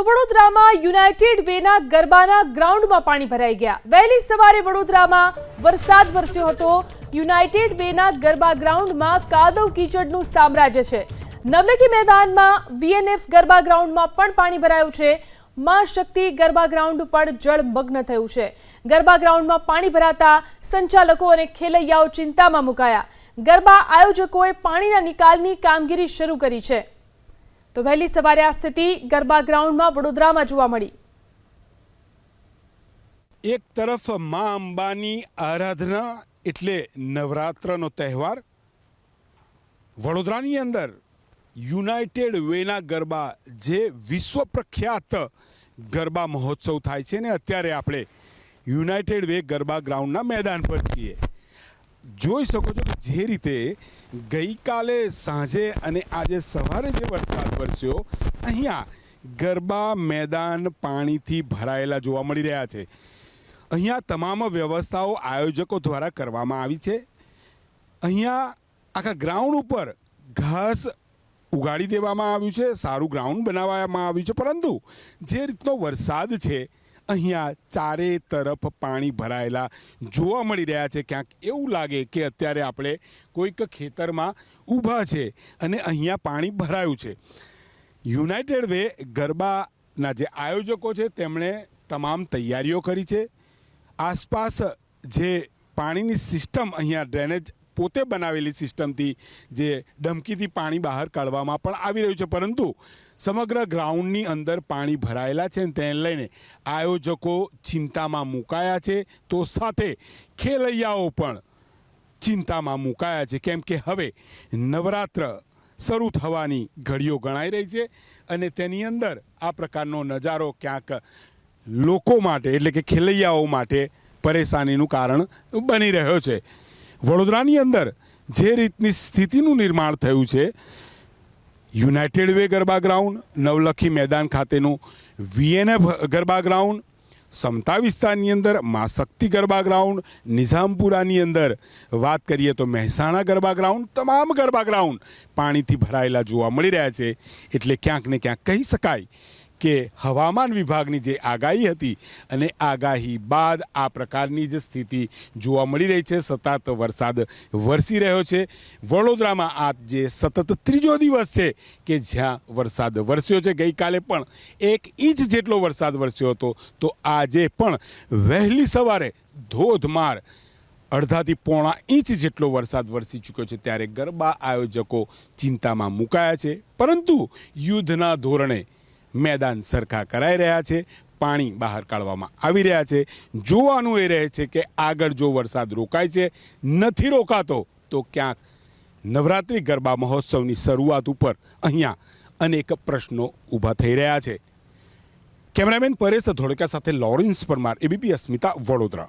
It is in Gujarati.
તો વડોદરામાં યુનાઇટેડ વેના ગરબાના ગ્રાઉન્ડમાં પાણી ભરાઈ ગયા. વહેલી સવારે વડોદરામાં વરસાદ વરસ્યો હતો. યુનાઇટેડ વેના ગરબા ગ્રાઉન્ડમાં કાદવ કીચડનું સામ્રાજ્ય છે. નવલખી મેદાનમાં વીએનએફ ગરબા ગ્રાઉન્ડમાં પણ પાણી ભરાયું છે. માં શક્તિ ગરબા ગ્રાઉન્ડ પણ જળમગ્ન થયું છે. ગરબા ગ્રાઉન્ડમાં પાણી ભરાતા સંચાલકો અને ખેલૈયાઓ ચિંતામાં મુકાયા. ગરબા આયોજકોએ પાણીના નિકાલની કામગીરી શરૂ કરી છે. તો વહેલી સવારે આ સ્થિતિ ગરબા ગ્રાઉન્ડમાં વડોદરામાં જોવા મળી. એક તરફ મા અંબાની આરાધના એટલે નવરાત્રનો તહેવાર, વડોદરાની અંદર યુનાઇટેડ વેના ગરબા જે વિશ્વ પ્રખ્યાત ગરબા મહોત્સવ થાય છે ને અત્યારે આપણે યુનાઇટેડ વે ગરબા ગ્રાઉન્ડના મેદાન પર છીએ. જોઈ શકો છો કે જે રીતે ગઈકાલે સાંજે અને આજે સવારે જે વરસાદ વરસ્યો, અહીંયા ગરબા મેદાન પાણીથી ભરાયેલા જોવા મળી રહ્યા છે. અહીંયા તમામ વ્યવસ્થાઓ આયોજકો દ્વારા કરવામાં આવી છે. અહીંયા આખા ગ્રાઉન્ડ ઉપર ઘાસ ઉગાડી દેવામાં આવ્યું છે, સારું ગ્રાઉન્ડ બનાવવામાં આવ્યું છે, પરંતુ જે રીતનો વરસાદ છે અહીંયા ચારે તરફ પાણી ભરાયેલા જોવા મળી રહ્યા છે. ક્યાંક એવું લાગે કે અત્યારે આપણે કોઈક ખેતરમાં ઊભા છે અને અહીંયા પાણી ભરાયું છે. યુનાઇટેડ વે ગરબાના જે આયોજકો છે, તેમણે તમામ તૈયારીઓ કરી છે. આસપાસ જે પાણીની સિસ્ટમ અહીંયા ડ્રેનેજ પોતે બનાવેલી સિસ્ટમથી જે ડમકીથી પાણી બહાર કાઢવામાં પણ આવી રહ્યું છે. પરંતુ સમગ્ર ગ્રાઉન્ડની અંદર પાણી ભરાયેલા છે અને તેને લઈને આયોજકો ચિંતામાં મુકાયા છે. તો સાથે ખેલૈયાઓ પણ ચિંતામાં મુકાયા છે. કેમ કે હવે નવરાત્ર શરૂ થવાની ઘડીઓ ગણાઈ રહી છે અને તેની અંદર આ પ્રકારનો નજારો ક્યાંક લોકો માટે એટલે કે ખેલૈયાઓ માટે પરેશાનીનું કારણ બની રહ્યો છે. વડોદરાની અંદર જે રીતની સ્થિતિનું નિર્માણ થયું છે United Way garba ground, Navlakhi મેદાન ખાતેનું વીએનએફ ગરબા ગ્રાઉન્ડ સમતા વિસ્તારની અંદર મા શક્તિ ગરબા ગ્રાઉન્ડ, નિઝામપુરાની અંદર વાત કરીએ તો મહેસાણા ગરબા ગ્રાઉન્ડ, તમામ ગરબા ગ્રાઉન્ડ પાણીથી ભરાયેલા જોવા મળી રહ્યા છે. એટલે ક્યાંક ને ક્યાંક કહી શકાય કે હવામાન વિભાગની જે આગાહી હતી અને આગાહી બાદ આ પ્રકારની જે સ્થિતિ જોવા મળી રહી છે, સતત વરસાદ વરસી રહ્યો છે. વડોદરામાં આ જે સતત ત્રીજો દિવસ છે કે જ્યાં વરસાદ વરસ્યો છે, ગઈકાલે પણ એક ઇંચ જેટલો વરસાદ વરસ્યો હતો, તો આજે પણ વહેલી સવારે ધોધમાર અડધાથી પોણા ઇંચ જેટલો વરસાદ વરસી ચૂક્યો છે, ત્યારે ગરબા આયોજકો ચિંતામાં મુકાયા છે. પરંતુ યુદ્ધના ધોરણે મેદાન સરખા કરાઈ રહ્યા છે, પાણી બહાર કાઢવામાં આવી રહ્યા છે. જોવાનું એ રહે છે કે આગળ જો વરસાદ રોકાય છે, નથી રોકાતો, તો ક્યાંક નવરાત્રિ ગરબા મહોત્સવની શરૂઆત ઉપર અહીંયા અનેક પ્રશ્નો ઊભા થઈ રહ્યા છે. કેમેરામેન પરેશ ધોળકા સાથે લોરેન્સ પરમાર, એબીપી અસ્મિતા વડોદરા.